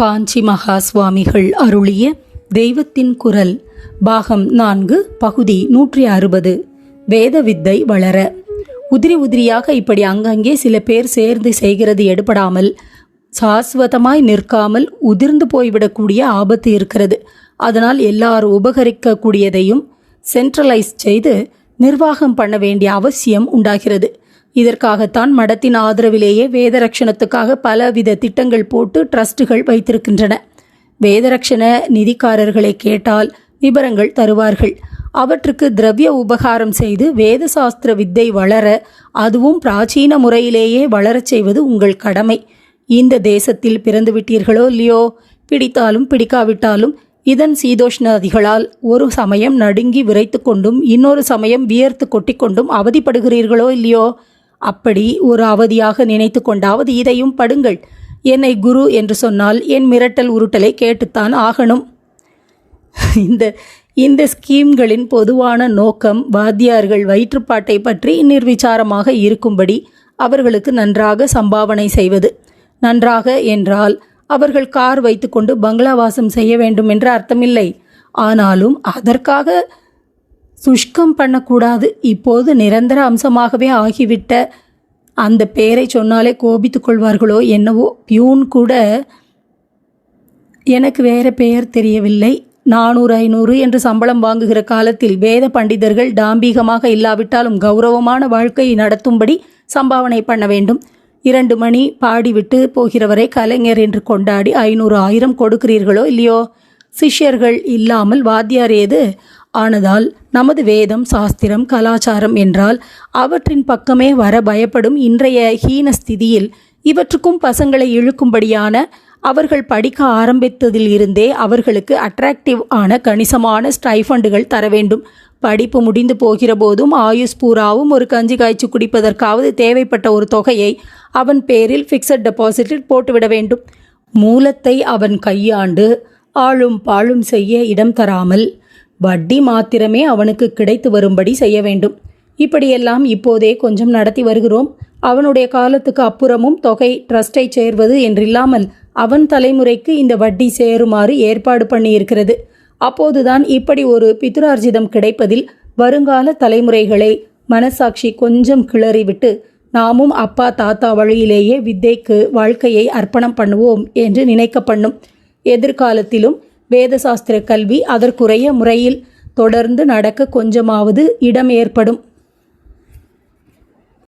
காஞ்சி மகா சுவாமிகள் அருளிய தெய்வத்தின் குரல் பாகம் நான்கு பகுதி நூற்றி அறுபது வேத வித்தை வளர. உதிரி உதிரியாக இப்படி அங்கங்கே சில பேர் சேர்ந்து செய்கிறது எடுபடாமல் சாஸ்வதமாய் நிற்காமல் உதிர்ந்து போய்விடக்கூடிய ஆபத்து இருக்கிறது. அதனால் எல்லார் உபகரிக்கக்கூடியதையும் சென்ட்ரலைஸ் செய்து நிர்வாகம் பண்ண வேண்டிய அவசியம் உண்டாகிறது. இதற்காகத்தான் மடத்தின் ஆதரவிலேயே வேதரக்ஷணத்துக்காக பலவித திட்டங்கள் போட்டு ட்ரஸ்டுகள் வைத்திருக்கின்றன. வேதரக்ஷண நிதிக்காரர்களை கேட்டால் விவரங்கள் தருவார்கள். அவற்றுக்கு திரவிய உபகாரம் செய்து வேத சாஸ்திர வித்தை வளர அதுவும் பிராச்சீன முறையிலேயே வளரச் செய்வது உங்கள் கடமை. இந்த தேசத்தில் பிறந்து விட்டீர்களோ இல்லையோ? பிடித்தாலும் பிடிக்காவிட்டாலும் இதன் சீதோஷ்ணதிகளால் ஒரு சமயம் நடுங்கி விரைத்து கொண்டும் இன்னொரு சமயம் வியர்த்து கொட்டிக்கொண்டும் அவதிப்படுகிறீர்களோ இல்லையோ? அப்படி ஒரு அவதியாக நினைத்து கொண்டாவது இதையும் படுங்கள். என்னை குரு என்று சொன்னால் என் மிரட்டல் உருட்டலை கேட்டுத்தான் ஆகணும். இந்த இந்த ஸ்கீம்களின் பொதுவான நோக்கம் வாத்தியார்கள் வயிற்றுப்பாட்டை பற்றி நிர்விசாரமாக இருக்கும்படி அவர்களுக்கு நன்றாக சம்பாவனை செய்வது. நன்றாக என்றால் அவர்கள் கார் வைத்துக்கொண்டு பங்களாவாசம் செய்ய வேண்டும் என்று அர்த்தமில்லை. ஆனாலும் அதற்காக சுஷ்கம் பண்ணக்கூடாது. இப்போது நிரந்தர அம்சமாகவே ஆகிவிட்ட. அந்த பெயரை சொன்னாலே கோபித்துக் கொள்வார்களோ என்னவோ. பியூன் கூட எனக்கு வேறு பெயர் தெரியவில்லை. நானூறு ஐநூறு என்று சம்பளம் வாங்குகிற காலத்தில் வேத பண்டிதர்கள் டாம்பீகமாக இல்லாவிட்டாலும் கௌரவமான வாழ்க்கையை நடத்தும்படி சம்பாவனை பண்ண வேண்டும். இரண்டு மணி பாடிவிட்டு போகிறவரை கலைஞர் என்று கொண்டாடி ஐநூறு ஆயிரம் கொடுக்கிறீர்களோ இல்லையோ? சிஷ்யர்கள் இல்லாமல் வாத்தியார் ஏது? ஆனதால் நமது வேதம் சாஸ்திரம் கலாச்சாரம் என்றால் அவற்றின் பக்கமே வர பயப்படும் இன்றைய ஹீன ஸ்திதியில் இவற்றுக்கும் பசங்களை இழுக்கும்படியான அவர்கள் படிக்க ஆரம்பித்ததில் இருந்தே அவர்களுக்கு அட்ராக்டிவ் ஆன கணிசமான ஸ்டைஃபண்டுகள் தர வேண்டும். படிப்பு முடிந்து போகிற போதும் ஆயுஷ் பூராவும் ஒரு கஞ்சி காய்ச்சி குடிப்பதற்காவது தேவைப்பட்ட ஒரு தொகையை அவன் பேரில் ஃபிக்ஸட் டெபாசிட்டில் போட்டுவிட வேண்டும். மூலத்தை அவன் கையாண்டு ஆளும் பாழும் செய்ய இடம் தராமல் வட்டி மாத்திரமே அவனுக்கு கிடைத்து வரும்படி செய்ய வேண்டும். இப்படியெல்லாம் இப்போதே கொஞ்சம் நடத்தி வருகிறோம். அவனுடைய காலத்துக்கு அப்புறமும் தொகை ட்ரஸ்டை சேர்வது என்றில்லாமல் அவன் தலைமுறைக்கு இந்த வட்டி சேருமாறு ஏற்பாடு பண்ணியிருக்கிறது. அப்போதுதான் இப்படி ஒரு பிதுரார்ஜிதம் கிடைப்பதில் வருங்கால தலைமுறைகளை மனசாட்சி கொஞ்சம் கிளறிவிட்டு நாமும் அப்பா தாத்தா வழியிலேயே வித்தைக்கு வாழ்க்கையை அர்ப்பணம் பண்ணுவோம் என்று நினைக்க பண்ணும் எதிர்காலத்திலும் வேதசாஸ்திர கல்வி அதற்குரிய முறையில் தொடர்ந்து நடக்க கொஞ்சமாவது இடம் ஏற்படும்.